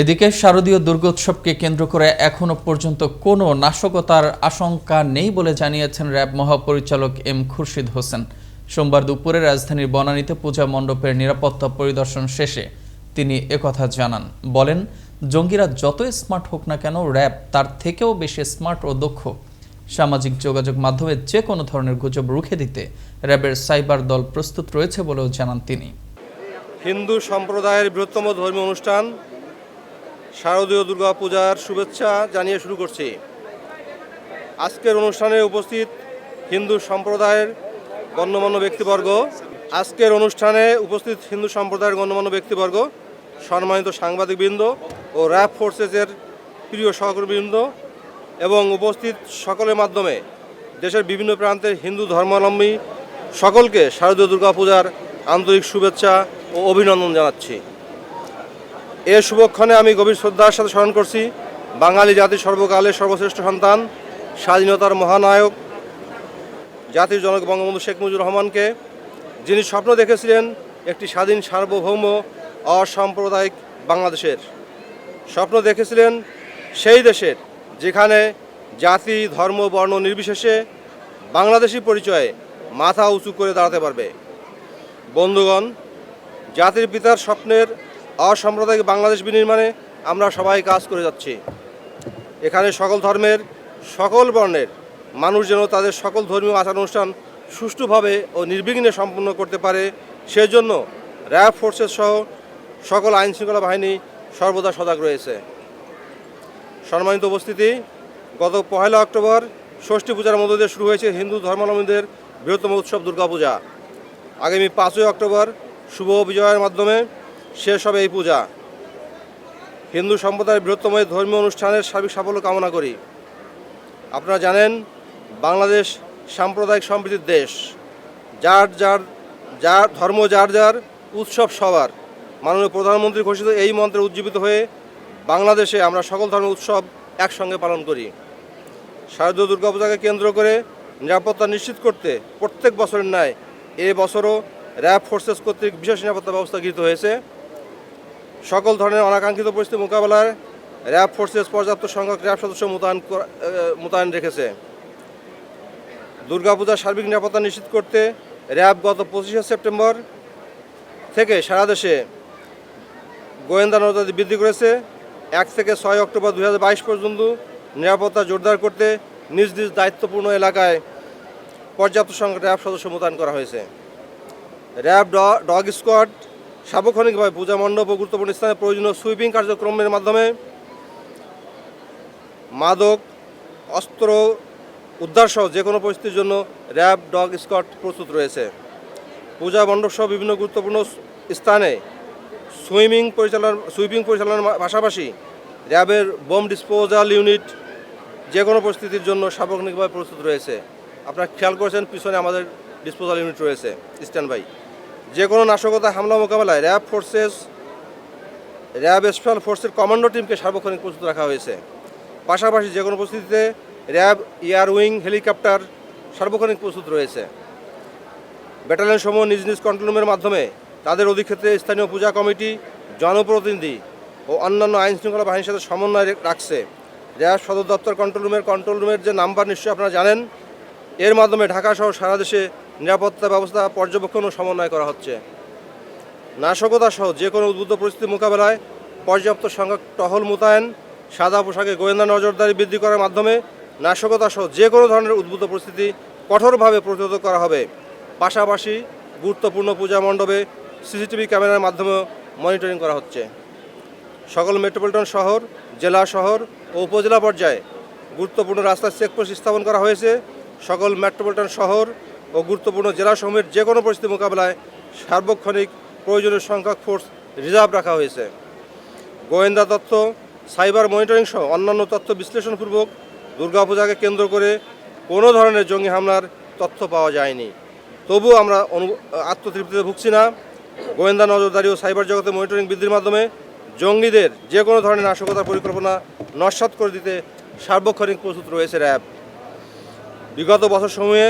এদিকে শারদীয় দুর্গোৎসবকে কেন্দ্র করে এখনও পর্যন্ত কোনো নাশকতার আশঙ্কা নেই বলে জানিয়েছেন র্যাব মহাপরিচালক এম খুরশিদ হোসেন। সোমবার দুপুরে রাজধানীর বনানীতে পূজা মণ্ডপের নিরাপত্তা পরিদর্শন শেষে তিনি একথা জানান। বলেন, জঙ্গিরা যতই স্মার্ট হোক না কেন, র্যাব তার থেকেও বেশি স্মার্ট ও দক্ষ। সামাজিক যোগাযোগ মাধ্যমে যে কোনো ধরনের গুজব রুখে দিতে র্যাবের সাইবার দল প্রস্তুত রয়েছে বলেও জানান তিনি। হিন্দু সম্প্রদায়ের বৃহত্তম ধর্মীয় অনুষ্ঠান শারদীয় দুর্গা পূজার শুভেচ্ছা জানিয়ে শুরু করছি। আজকের অনুষ্ঠানে উপস্থিত হিন্দু সম্প্রদায়ের গণ্যমান্য ব্যক্তিবর্গ, আজকের অনুষ্ঠানে উপস্থিত হিন্দু সম্প্রদায়ের গণ্যমান্য ব্যক্তিবর্গ, সম্মানিত সাংবাদিকবৃন্দ ও র্যাব ফোর্সেসের প্রিয় সহকর্মীবৃন্দ এবং উপস্থিত সকলের মাধ্যমে দেশের বিভিন্ন প্রান্তের হিন্দু ধর্মাবলম্বী সকলকে শারদীয় দুর্গা পূজার আন্তরিক শুভেচ্ছা ও অভিনন্দন জানাচ্ছি। এ শুভক্ষণে আমি গভীর শ্রদ্ধার সাথে স্মরণ করছি বাঙালি জাতির সর্বকালের সর্বশ্রেষ্ঠ সন্তান, স্বাধীনতার মহানায়ক, জাতির জনক বঙ্গবন্ধু শেখ মুজিবুর রহমানকে, যিনি স্বপ্ন দেখেছিলেন একটি স্বাধীন, সার্বভৌম, অসাম্প্রদায়িক বাংলাদেশের। স্বপ্ন দেখেছিলেন সেই দেশের, যেখানে জাতি, ধর্ম, বর্ণ নির্বিশেষে বাংলাদেশি পরিচয়ে মাথা উঁচু করে দাঁড়াতে পারবে। বন্ধুগণ, জাতির পিতার স্বপ্নের অসাম্প্রদায়িক বাংলাদেশ বিনির্মাণে আমরা সবাই কাজ করে যাচ্ছি। এখানে সকল ধর্মের, সকল বর্ণের মানুষ যেন তাদের সকল ধর্মীয় আচার অনুষ্ঠান সুষ্ঠুভাবে ও নির্বিঘ্নে সম্পন্ন করতে পারে, সেজন্য র্যাব ফোর্সেস সহ সকল আইন শৃঙ্খলা বাহিনী সর্বদা সজাগ রয়েছে। সম্মানিত উপস্থিতি, গত পহেলা অক্টোবর ষষ্ঠী পূজার মধ্য দিয়ে শুরু হয়েছে হিন্দু ধর্মাবলম্বীদের বৃহত্তম উৎসব দুর্গাপূজা। আগামী পাঁচই অক্টোবর শুভ বিজয়ের মাধ্যমে শেষ হবে এই পূজা। হিন্দু সম্প্রদায়ের বৃহত্তম ধর্মীয় অনুষ্ঠানের সার্বিক সাফল্য কামনা করি। আপনারা জানেন, বাংলাদেশ সাম্প্রদায়িক সম্প্রীতির দেশ। যার যার যার ধর্ম যার যার, উৎসব সবার। মাননীয় প্রধানমন্ত্রী ঘোষিত এই মন্ত্রে উজ্জীবিত হয়ে বাংলাদেশে আমরা সকল ধর্মের উৎসব একসঙ্গে পালন করি। শারদীয় দুর্গাপূজাকে কেন্দ্র করে নিরাপত্তা নিশ্চিত করতে প্রত্যেক বছরের ন্যায় এ বছরও র্যাব ফোর্সেস কর্তৃক বিশেষ নিরাপত্তা ব্যবস্থা গৃহীত হয়েছে। সকল ধরনের অনাকাঙ্ক্ষিত পরিস্থিতি মোকাবেলায় র্যাব ফোর্সেস পর্যাপ্ত সংখ্যক র্যাব সদস্য মোতায়েন মোতায়েন রেখেছে। দুর্গাপূজার সার্বিক নিরাপত্তা নিশ্চিত করতে র্যাব গত পঁচিশে সেপ্টেম্বর থেকে সারা দেশে গোয়েন্দা নজরদারি বৃদ্ধি করেছে। এক থেকে ছয় অক্টোবর দু হাজার বাইশ পর্যন্ত নিরাপত্তা জোরদার করতে নিজ নিজ দায়িত্বপূর্ণ এলাকায় পর্যাপ্ত সংখ্যক র্যাব সদস্য মোতায়েন করা হয়েছে। র্যাব ডগ স্কোয়াড সার্বক্ষণিকভাবে পূজা মণ্ডপ ও গুরুত্বপূর্ণ স্থানে প্রয়োজনীয় সুইপিং কার্যক্রমের মাধ্যমে মাদক, অস্ত্র উদ্ধার সহ যে কোনো পরিস্থিতির জন্য র্যাব, ডগ স্কট প্রস্তুত রয়েছে। পূজা মণ্ডপ সহ বিভিন্ন গুরুত্বপূর্ণ স্থানে সুইমিং পরিচালনার সুইপিং পরিচালনার পাশাপাশি র্যাবের বোম ডিসপোজাল ইউনিট যে কোনো পরিস্থিতির জন্য সার্বক্ষণিকভাবে প্রস্তুত রয়েছে। আপনারা খেয়াল করেছেন, পিছনে আমাদের ডিসপোজাল ইউনিট রয়েছে। স্ট্যান্ড বাই যে কোনো নাশকতা হামলা মোকাবেলায় র্যাব ফোর্সেস, র্যাব স্পেশাল ফোর্সের কমান্ডো টিমকে সার্বক্ষণিক প্রস্তুত রাখা হয়েছে। পাশাপাশি যে কোনো পরিস্থিতিতে র্যাব, এয়ার উইং, হেলিকপ্টার সার্বক্ষণিক প্রস্তুত রয়েছে। ব্যাটালিয়ন সমূহ নিজ নিজ কন্ট্রোল রুমের মাধ্যমে তাদের অধিক্ষেত্রে স্থানীয় পূজা কমিটি, জনপ্রতিনিধি ও অন্যান্য আইন শৃঙ্খলা বাহিনীর সাথে সমন্বয় রাখছে। র্যাব সদর দপ্তর কন্ট্রোল রুমের কন্ট্রোল রুমের যে নাম্বার নিশ্চয়ই আপনারা জানেন, এর মাধ্যমে ঢাকা সহ সারা দেশে নিরাপত্তা ব্যবস্থা, পর্যবেক্ষণ ও সমন্বয় করা হচ্ছে। নাশকতা সহ যে কোনো উদ্বুদ্ধ পরিস্থিতি মোকাবেলায় পর্যাপ্ত সংখ্যক টহল মোতায়েন, সাদা পোশাকে গোয়েন্দা নজরদারি বৃদ্ধি করার মাধ্যমে নাশকতা সহ যে কোনো ধরনের উদ্বুদ্ধ পরিস্থিতি কঠোরভাবে প্রতিহত করা হবে। পাশাপাশি গুরুত্বপূর্ণ পূজা মণ্ডপে সিসিটিভি ক্যামেরার মাধ্যমে মনিটরিং করা হচ্ছে। সকল মেট্রোপলিটন শহর, জেলা শহর ও উপজেলা পর্যায়ে গুরুত্বপূর্ণ রাস্তার চেকপোস্ট স্থাপন করা হয়েছে। সকল মেট্রোপলিটন শহর ও গুরুত্বপূর্ণ জেলাসমূহের যে কোনো পরিস্থিতি মোকাবেলায় সার্বক্ষণিক প্রয়োজনীয় সংখ্যক ফোর্স রিজার্ভ রাখা হয়েছে। গোয়েন্দা তথ্য সাইবার মনিটরিং সহ অন্যান্য তথ্য বিশ্লেষণপূর্বক দুর্গাপূজাকে কেন্দ্র করে কোনো ধরনের জঙ্গি হামলার তথ্য পাওয়া যায়নি। তবুও আমরা অনু আত্মতৃপ্তিতে ভুগছি না। গোয়েন্দা নজরদারি ও সাইবার জগতে মনিটরিং বৃদ্ধির মাধ্যমে জঙ্গিদের যে কোনো ধরনের নাশকতার পরিকল্পনা নস্বাত করে দিতে সার্বক্ষণিক প্রস্তুত রয়েছে র্যাব। বিগত বছরসমূহে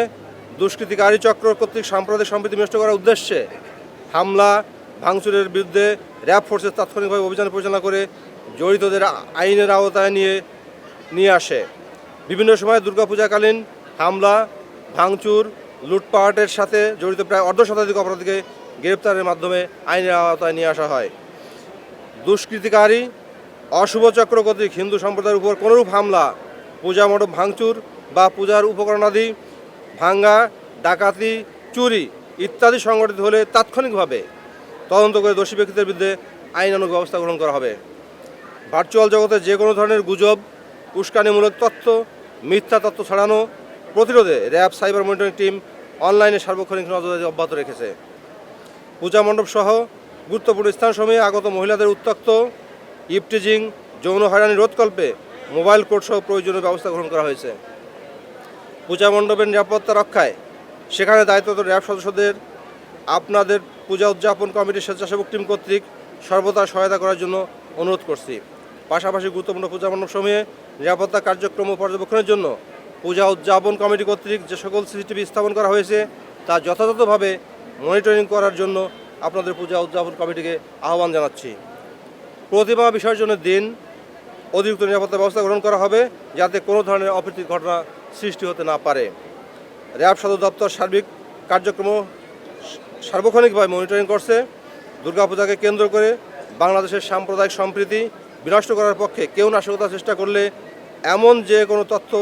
দুষ্কৃতিকারী চক্র কর্তৃক সাম্প্রদায়িক সম্প্রীতি নষ্ট করার উদ্দেশ্যে হামলা, ভাঙচুরের বিরুদ্ধে র্যাব ফোর্সেস তাৎক্ষণিকভাবে অভিযান পরিচালনা করে জড়িতদের আইনের আওতায় নিয়ে নিয়ে আসে। বিভিন্ন সময় দুর্গাপূজাকালীন হামলা, ভাঙচুর, লুটপাটের সাথে জড়িত প্রায় অর্ধ শতাধিক অপরাধীকে গ্রেপ্তারের মাধ্যমে আইনের আওতায় নিয়ে আসা হয়। দুষ্কৃতিকারী অশুভ চক্র কর্তৃক হিন্দু সম্প্রদায়ের উপর কোনোরূপ হামলা, পূজা মণ্ডপ ভাঙচুর বা পূজার উপকরণাদি ভাঙ্গা, ডাকাতি, চুরি ইত্যাদি সংগঠিত হলে তাৎক্ষণিকভাবে তদন্ত করে দোষী ব্যক্তিদের বিরুদ্ধে আইনানুগ ব্যবস্থা গ্রহণ করা হবে। ভার্চুয়াল জগতে যে কোনো ধরনের গুজব, উস্কানিমূলক তথ্য, মিথ্যা তথ্য ছড়ানো, প্রতিরোধে র্যাব সাইবার মনিটরিং টিম অনলাইনে সার্বক্ষণিক নজরদারি অব্যাহত রেখেছে। পূজা মণ্ডপ সহ গুরুত্বপূর্ণ স্থানসমূহে আগত মহিলাদের উত্তক্ত ইপটিজিং, যৌন হয়রানি রোধকল্পে মোবাইল কোর্ট সহ প্রয়োজনীয় ব্যবস্থা গ্রহণ করা হয়েছে। পূজা মণ্ডপের নিরাপত্তা রক্ষায়। সেখানে দায়িত্বরত র্যাব সদস্যদের, আপনাদের পূজা উদযাপন কমিটির স্বেচ্ছাসেবক টিম কর্তৃক সর্বদা সহায়তা করার জন্য অনুরোধ করছি। পাশাপাশি গুরুত্বপূর্ণ পূজা মণ্ডপ সময়ে নিরাপত্তা কার্যক্রম পর্যবেক্ষণের জন্য পূজা উদযাপন কমিটি কর্তৃক যে সকল সিসিটিভি স্থাপন করা হয়েছে, তা যথাযথভাবে মনিটরিং করার জন্য আপনাদের পূজা উদযাপন কমিটিকে আহ্বান জানাচ্ছি। প্রতিমা বিসর্জনের দিন অতিরিক্ত নিরাপত্তা ব্যবস্থা গ্রহণ করা হবে, যাতে কোনো ধরনের অপ্রীতির ঘটনা সৃষ্টি হতে না পারে। র্যাব সদর দপ্তর সার্বিক কার্যক্রম সার্বক্ষণিকভাবে মনিটরিং করছে। দুর্গাপূজাকে কেন্দ্র করে বাংলাদেশের সাম্প্রদায়িক সম্প্রীতি বিনষ্ট করার পক্ষে কেউ নাশকতার চেষ্টা করলে এমন যে কোনো তথ্য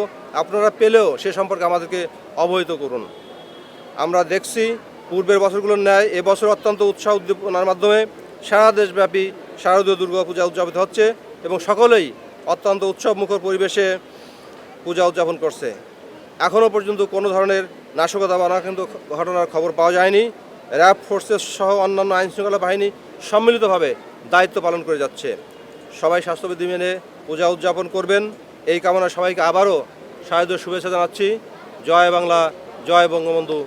আপনারা পেলেও সে সম্পর্কে আমাদেরকে অবহিত করুন। আমরা দেখছি পূর্বের বছরগুলোর ন্যায় এবছর অত্যন্ত উৎসাহ উদ্দীপনার মাধ্যমে সারা দেশব্যাপী শারদীয় দুর্গাপূজা উদযাপিত হচ্ছে এবং সকলেই অত্যন্ত উৎসব মুখর পরিবেশে পূজা উদযাপন করছে। এখনও পর্যন্ত কোনো ধরনের নাশকতা বা অনাকাঙ্ক্ষিত ঘটনার খবর পাওয়া যায়নি। র্যাব ফোর্সেস সহ অন্যান্য আইনশৃঙ্খলা বাহিনী সম্মিলিতভাবে দায়িত্ব পালন করে যাচ্ছে। সবাই স্বাস্থ্যবিধি মেনে পূজা উদযাপন করবেন। এই কামনা সবাইকে আবারও সাহায্য শুভেচ্ছা জানাচ্ছি। জয় বাংলা, জয় বঙ্গবন্ধু